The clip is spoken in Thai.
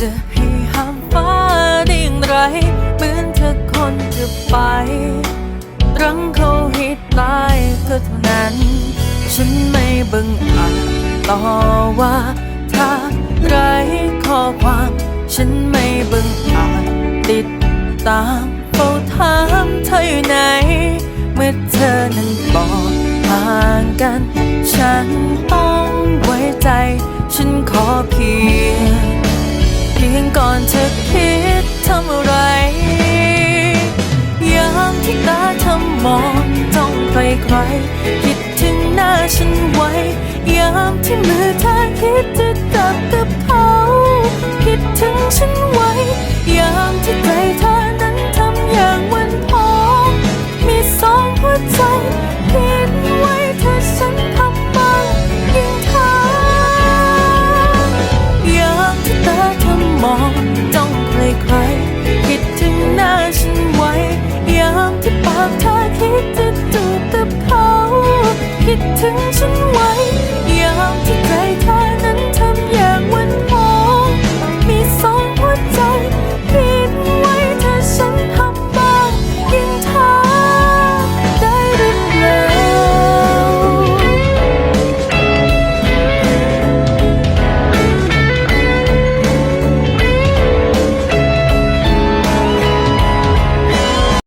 จะให้ห้ามฟ้าได้อย่างไร เหมือนเธอคนจะไป รังเขาให้ตายก็เท่านั้น ฉันไม่บังอาจต่อว่าถ้าไรข้อความ ฉันไม่บังอาจติดตามเฝ้าถามเธออยู่ไหน เมื่อเธอนั้นบอกห่างกัน ฉันต้องไว้ใจ ฉันขอเพียง ใครใครๆคิดถึงหน้าฉันไว้ ยามที่มือเธอคิดจะจับกับเขา คิดถึงฉันไว ถึงฉันไว้ยามที่